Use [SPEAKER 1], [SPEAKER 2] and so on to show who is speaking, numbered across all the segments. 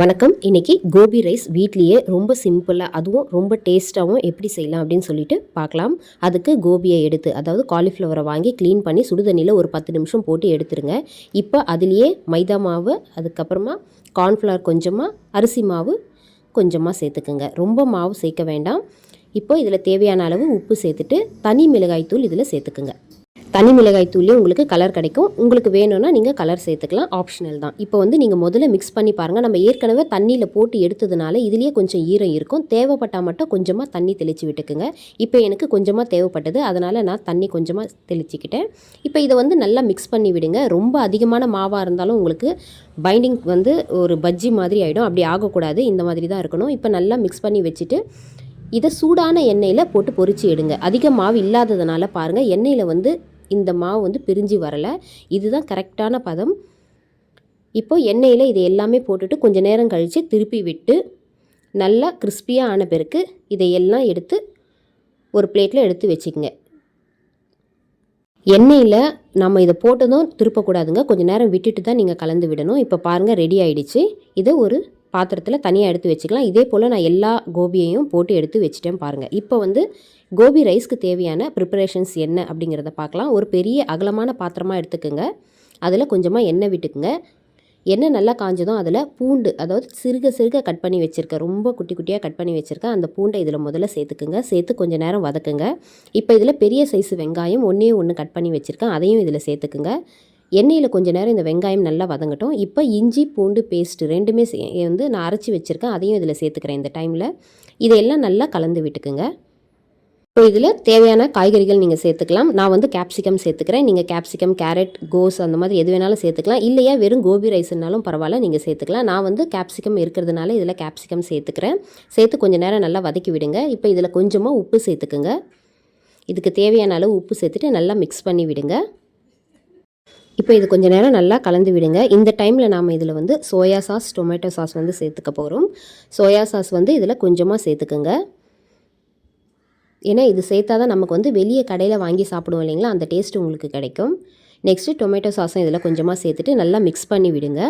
[SPEAKER 1] வணக்கம். இன்னைக்கு கோபி ரைஸ் வீட்லேயே ரொம்ப சிம்பிளாக அதுவும் ரொம்ப டேஸ்ட்டாகவும் எப்படி செய்யலாம் அப்படின்னு சொல்லிட்டு பார்க்கலாம். அதுக்கு கோபியை எடுத்து அதாவது காலிஃப்ளவரை வாங்கி க்ளீன் பண்ணி சுடுதண்ணியில் ஒரு பத்து நிமிஷம் போட்டு எடுத்துருங்க. இப்போ அதுலேயே மைதா மாவு அதுக்கப்புறமா கார்ன்ஃப்ளவர் கொஞ்சமாக அரிசி மாவு கொஞ்சமாக சேர்த்துக்குங்க. ரொம்ப மாவு சேர்க்க வேண்டாம். இப்போ இதில் தேவையான அளவு உப்பு சேர்த்துட்டு தனி மிளகாய் தூள் இதில் சேர்த்துக்குங்க. தனி மிளகாய் தூள்லேயே உங்களுக்கு கலர் கிடைக்கும். உங்களுக்கு வேணும்னா நீங்கள் கலர் சேர்த்துக்கலாம். ஆப்ஷனல் தான். இப்போ வந்து நீங்கள் முதல்ல மிக்ஸ் பண்ணி பாருங்கள் நம்ம ஏற்கனவே தண்ணியில் போட்டு எடுத்ததுனால இதுலேயே கொஞ்சம் ஈரம் இருக்கும். தேவைப்பட்டால் மட்டும் கொஞ்சமாக தண்ணி தெளித்து விட்டுக்குங்க. இப்போ எனக்கு கொஞ்சமாக தேவைப்பட்டது. அதனால் நான் தண்ணி கொஞ்சமாக தெளிச்சிக்கிட்டேன். இப்போ இதை வந்து நல்லா மிக்ஸ் பண்ணி விடுங்க. ரொம்ப அதிகமான மாவாக இருந்தாலும் உங்களுக்கு பைண்டிங் வந்து ஒரு பஜ்ஜி மாதிரி ஆகிடும் அப்படி ஆகக்கூடாது. இந்த மாதிரி தான் இருக்கணும். இப்போ நல்லா மிக்ஸ் பண்ணி வச்சுட்டு இதை சூடான எண்ணெயில் போட்டு பொறிச்சு எடுங்க. அதிக மாவு இல்லாததுனால பாருங்கள் எண்ணெயில் வந்து இந்த மாவு வந்து பிரிஞ்சு வரலை. இதுதான் கரெக்டான பதம். இப்போ எண்ணெயில் இது எல்லாமே போட்டுட்டு கொஞ்சம் நேரம் கழித்து திருப்பி விட்டு நல்லா கிறிஸ்பியாக ஆன பிறகு இதையெல்லாம் எடுத்து ஒரு பிளேட்டில் எடுத்து வச்சுக்கோங்க. எண்ணெயில் நம்ம இதை போட்டதும் திருப்பக்கூடாதுங்க. கொஞ்சம் நேரம் விட்டுட்டு தான் நீங்கள் கலந்து விடணும். இப்போ பாருங்கள் ரெடி ஆயிடுச்சு. இதை ஒரு பாத்திரத்தில் தனியாக எடுத்து வச்சுக்கலாம். இதே போல் நான் எல்லா கோபியையும் போட்டு எடுத்து வச்சுட்டேன் பாருங்கள் இப்போ வந்து கோபி ரைஸ்க்கு தேவையான ப்ரிப்பரேஷன்ஸ் என்ன அப்படிங்கிறத பார்க்கலாம். ஒரு பெரிய அகலமான பாத்திரமாக எடுத்துக்கோங்க. அதில் கொஞ்சமாக எண்ணெய் விட்டுக்குங்க. எண்ணெய் நல்லா காஞ்சதும் அதில் பூண்டு அதாவது சிறுக சிறுக கட் பண்ணி வச்சுருக்கேன் ரொம்ப குட்டி குட்டியாக கட் பண்ணி வச்சுருக்கேன் அந்த பூண்டை இதில் முதல்ல சேர்த்துக்குங்க. சேர்த்து கொஞ்சம் நேரம் வதக்குங்க. இப்போ இதில் பெரிய சைஸ் வெங்காயம் ஒன்றே ஒன்று கட் பண்ணி வச்சுருக்கேன். அதையும் இதில் சேர்த்துக்குங்க. எண்ணெயில் கொஞ்சம் நேரம் இந்த வெங்காயம் நல்லா வதங்கட்டும். இப்போ இஞ்சி பூண்டு பேஸ்ட்டு ரெண்டுமே சே- வந்து நான் அரைச்சி வச்சுருக்கேன். அதையும் இதில் சேர்த்துக்கிறேன் இந்த டைமில் இதையெல்லாம் நல்லா கலந்து விட்டுக்குங்க. இப்போ இதில் தேவையான காய்கறிகள் நீங்கள் சேர்த்துக்கலாம். நான் வந்து கேப்சிகம் சேர்த்துக்கிறேன். நீங்கள் கேப்சிகம் கேரட் கோஸ் அந்த மாதிரி எது வேணாலும் சேர்த்துக்கலாம். இல்லையா வெறும் கோபி ரைஸ்னாலும் பரவாயில்ல நீங்கள் சேர்த்துக்கலாம். நான் வந்து கேப்சிகம் இருக்கிறதுனால இதில் கேப்சிகம் சேர்த்துக்கிறேன். சேர்த்து கொஞ்சம் நேரம் நல்லா வதக்கி விடுங்க. இப்போ இதில் கொஞ்சமாக உப்பு சேர்த்துக்குங்க. இதுக்கு தேவையான அளவு உப்பு சேர்த்துட்டு நல்லா மிக்ஸ் பண்ணி விடுங்க. இப்போ இது கொஞ்சம் நேரம் நல்லா கலந்து விடுங்க. இந்த டைமில் நாம் இதில் வந்து சோயா சாஸ் டொமேட்டோ சாஸ் வந்து சேர்த்துக்க போகிறோம் சோயா சாஸ் வந்து இதில் கொஞ்சமாக சேர்த்துக்குங்க. ஏன்னா இது சேர்த்தா தான் நமக்கு வந்து வெளியே கடையில் வாங்கி சாப்பிடுவோம் இல்லைங்களா? அந்த டேஸ்ட் உங்களுக்கு கிடைக்கும். நெக்ஸ்ட்டு டொமேட்டோ சாஸும் இதில் கொஞ்சமாக சேர்த்துட்டு நல்லா மிக்ஸ் பண்ணி விடுங்க.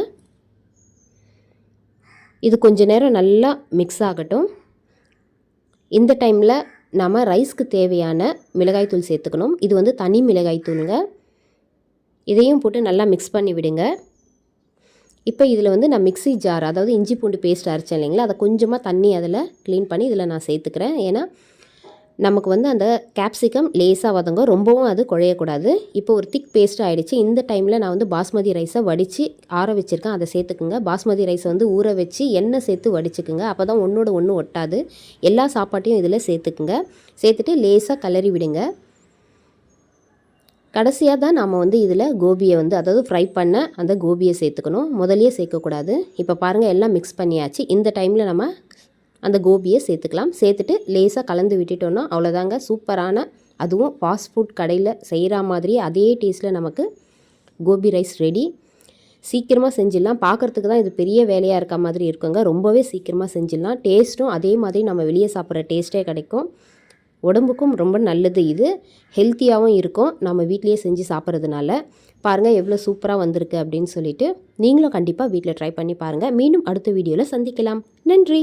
[SPEAKER 1] இது கொஞ்ச நேரம் நல்லா மிக்ஸ் ஆகட்டும். இந்த டைமில் நம்ம ரைஸ்க்கு தேவையான மிளகாய்த்தூள் சேர்த்துக்கணும். இது வந்து தனி மிளகாய்த்தூளுங்க. இதையும் போட்டு நல்லா மிக்ஸ் பண்ணி விடுங்க. இப்போ இதில் வந்து நான் மிக்ஸி ஜார் அதாவது இஞ்சி பூண்டு பேஸ்ட் அரைச்சேன் இல்லைங்களா? அதை கொஞ்சமாக தண்ணி அதில் க்ளீன் பண்ணி இதில் நான் சேர்த்துக்கிறேன். ஏன்னா நமக்கு வந்து அந்த கேப்சிகம் லேசாக வதங்க ரொம்பவும் அது குழையக்கூடாது. இப்போ ஒரு திக் பேஸ்ட் ஆகிடுச்சு இந்த டைமில் நான் வந்து பாஸ்மதி ரைஸை வடித்து ஆற வச்சுருக்கேன். அதை சேர்த்துக்குங்க. பாஸ்மதி ரைஸை வந்து ஊற வச்சு எண்ணெய் சேர்த்து வடிச்சுக்குங்க. அப்போ தான் ஒன்றோட ஒன்று ஒட்டாது. எல்லா சாப்பாட்டையும் இதில் சேர்த்துக்குங்க. சேர்த்துட்டு லேசாக கலரி விடுங்க. கடைசியாக தான் நாம் வந்து இதில் கோபியை வந்து அதாவது ஃப்ரை பண்ண அந்த கோபியை சேர்த்துக்கணும். முதலியே சேர்க்கக்கூடாது. இப்போ பாருங்கள் எல்லாம் மிக்ஸ் பண்ணியாச்சு. இந்த டைமில் நம்ம அந்த கோபியை சேர்த்துக்கலாம். சேர்த்துட்டு லேசாக கலந்து விட்டுட்டோன்னா அவ்வளோதாங்க சூப்பரான அதுவும் ஃபாஸ்ட் ஃபுட் கடையில் செய்கிற மாதிரியே அதே டேஸ்ட்டில் நமக்கு கோபி ரைஸ் ரெடி சீக்கிரமாக செஞ்சிடலாம். பார்க்குறதுக்கு தான் இது பெரிய வேலையாக இருக்க மாதிரி இருக்குங்க. ரொம்பவே சீக்கிரமாக செஞ்சிடலாம். டேஸ்ட்டும் அதே மாதிரி நம்ம வெளியே சாப்பிட்ற டேஸ்ட்டே கிடைக்கும். உடம்புக்கும் ரொம்ப நல்லது இது. ஹெல்த்தியாகவும் இருக்கும். நம்ம வீட்லேயே செஞ்சு சாப்பிட்றதுனால. பாருங்கள் எவ்வளோ சூப்பராக வந்திருக்கு அப்படின்னு சொல்லிட்டு நீங்களும் கண்டிப்பாக வீட்டில் ட்ரை பண்ணி பாருங்கள் மீண்டும் அடுத்த வீடியோவில் சந்திக்கலாம். நன்றி!